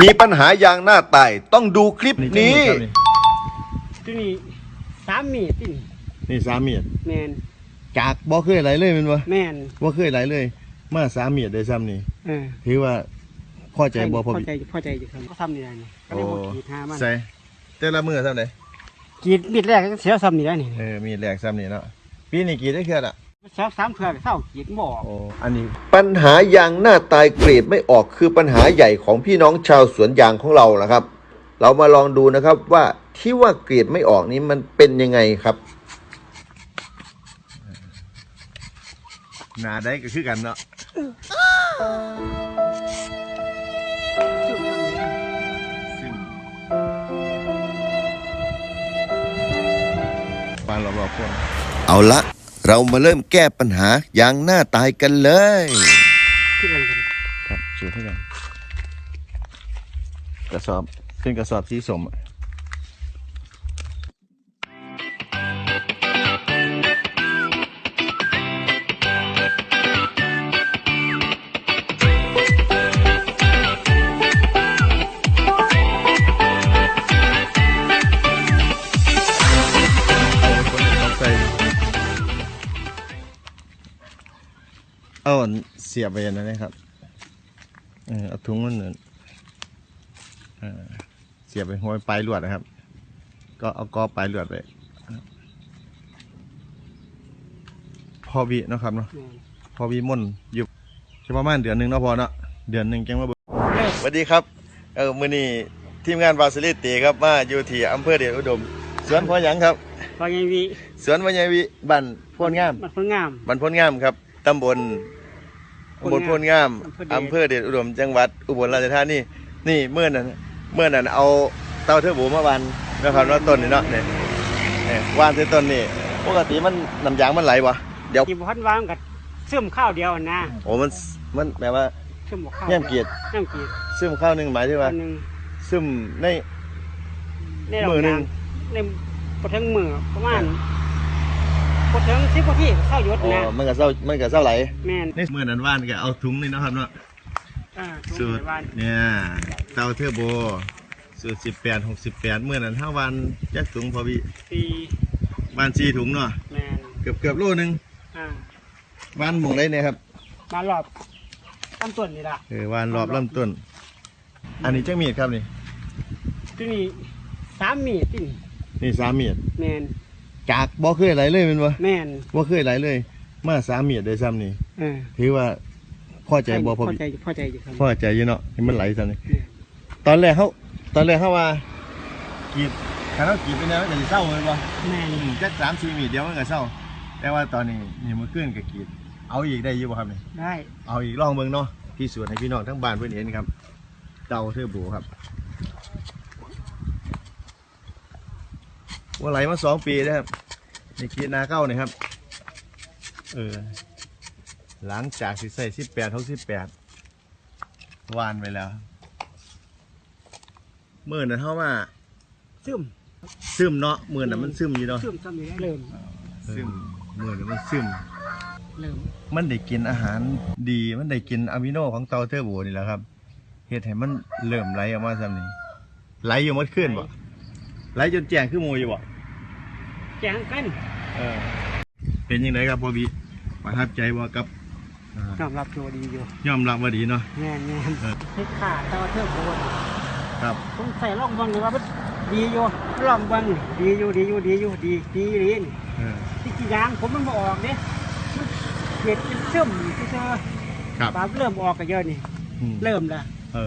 มีปัญหายางหน้าตายต้องดูคลิปนี้ ที่นี่สามมีดที่นี่นี่สามเมียดแมนจากบ่เคยไหลเลยแมันวะแมนบ่เคยไหลเลย มาสามเมียดได้ซ้ำนี่เออถือว่าพอใจบ่พอพอบิใจพอใจอยู่ครับเขาทำนี่ได้นี่ก็เลยบอกกรีดหามันใส่แต่ละมือซ้ำไหนกรีดมีดแรกก็เสียซ้ำนี่ได้นี่เออมีแหลกซ้ำนี่เนาะปีนี้กี่ได้เครือละ เสียสามเถื่อก็เศร้ากรีดบ่ออกโอ้อันนี้ ปัญหา ยางหน้าตายเกรดไม่ออกคือปัญหาใหญ่ของพี่น้องชาวสวนยางของเรานะครับ เรามาลองดูนะครับว่าที่ว่าเกรดไม่ออกนี้มันเป็นยังไงครับ หนาได้ก็คือกันเนาะซึ่งปานรอบๆคนเอาละ เรามาเริ่มแก้ปัญหายางหน้าตายกันเลยที่กันกันครับสูตรเท่ากันกระสอบเป็นกระสอบสีสม เอาอันเสียบไปอย่างนั้นนะครับเออเอาถุงมันเหมือนเออเสียบไปห้อยปลายลวดนะครับ ก็เอากอปลายลวดไปพอวีเนาะครับเนาะแม่นพอวีม่นอยู่ประมาณเดือนหนึ่งเนาะพอเนาะเดือนหนึ่งแกงมาเบิ่งเริ่มสวัสดีครับเออมื้อนี้ทีมงานวาสลิตีครับมาอยู่ที่อำเภอเดชอุดม สวนพ่อหยังครับพอยังวีสวนวัญญวิบ้านโพนงามมันเพิ่งงามบ้านโพนงามครับตำบลตำ บลโพนงามอำอำเภเภออเดเดชชอุดมจังหวัดอุบลราชธานีนี่เมื่อนั้นเมื่อนั้นเอาเตาเทอร์โบมาวันนะครับว่าต้นนี่เนาะเนี่ยเนี่ยวานที่ต้นนี่ปกติมันน้ำยางมันไหลวะเดี๋ยวที่พันวางกับเสื่อมข้าวเดียวนะโอ้มันมันแปลว่าเสื่อมบ่ข้าวแย่มเกียรติแย่มเกียรติซึมข้าวหนึ่งหมายถึงอัว่านหนึ่งซึมในในดอกมือหนึ่ยางงในปถึงมือประมาณ ปถึงสิบกว่าที่เข้าหยศอ๋อนะมันก็เศร้ามันก็เศร้าไหลแม่นในเมื่อนั้นว่านก็เอาถุงนี่เนาะครับเนาะอ่าสูตรบ้านเนี่ยเตาเทอร์โบสูตรสิบแปดหกสิบแปดเมื่อนั้นห้าวันจักถุงพอพี่ปีวันสี่ถุงเนาะแม่นเกือบเกือบโลนึงอ่าวันหมองได้เนี่ยครับมารอบตั้งต้นนี่ละเออวันรอบลำต้น อันนี้จังมีดครับนี่ที่นี่สามมีดที่นี่นี่สามมีดแม่น จากบ่เคยไหลเลยแมันวะแม่นบ่เคยไหลเลย มาสามมีดได้ซ้ำนี่เออถือว่าพอใจบ่พอพอบิใจพอใจอยู่ครับพอใจอยู่เนาะให้มันไหลซ้ำนี่แม่นตอนแรกเขาตอนแรกเขาว่ากีดถ้าเรากีดไปแล้วมันจะเศร้าเลยบ่แม่นอืมจักสามสี่มีดเดียวมันก็เศร้า แต่ว่าตอนนี้นี่มันขึ้นกับกีดเอาอีกได้อยู่บ่ครับนี่ได้เอาอีกลองเบิ่งเนาะพิสูจน์ให้พี่น้องทั้งบ้านเพื่อนเห็นครับเตาเทอร์โบครับ ว่าไหลมาสองปีแล้วครับนี่กีดนาเก้าเนี่ยครับ เออ หลังจากสิใส่สิบแปดเขาสิบแปดวานไปแล้วเมื่อนั้นเท่าว่าซึมซึมเนาะเมื่อนั้นมันซึมอยู่เนาะซึมซ้ำนี่ได้เริ่มซึมเมื่อนั้นมันซึมเริ่มมันได้กินอาหารดีมันได้กินอะมิโนของเตาเทอร์โบนี่แหละครับเฮ็ดให้มันเริ่มไหลออกมาซ้ำนี่ไหลอยู่หมดขึ้นบ่ ไหลจนแจ้งขึ้นมูอยู่บ่แจ้งกันเออเป็นยังไงครับพ่อบีประทับใจบ่กับอ่ายอมรับตัวดีอยู่ยอมรับว่าดีเนาะแม่นแม่นเออเฮ็ดขาแต่ว่าเทิงโบนครับผมใส่ร่องเบังเลยว่ามันดีอยู่ร่องเบังนี่ดีอยู่ดีอยู่ดีอยู่ดีดีดีนี่เออที่กี่ยางผมมันบ่ออกเด้มันเกิดเป็นซึมที่เจอครับปลาเริ่มออกกันเยอะนี่อืมเริ่มแล้วเออ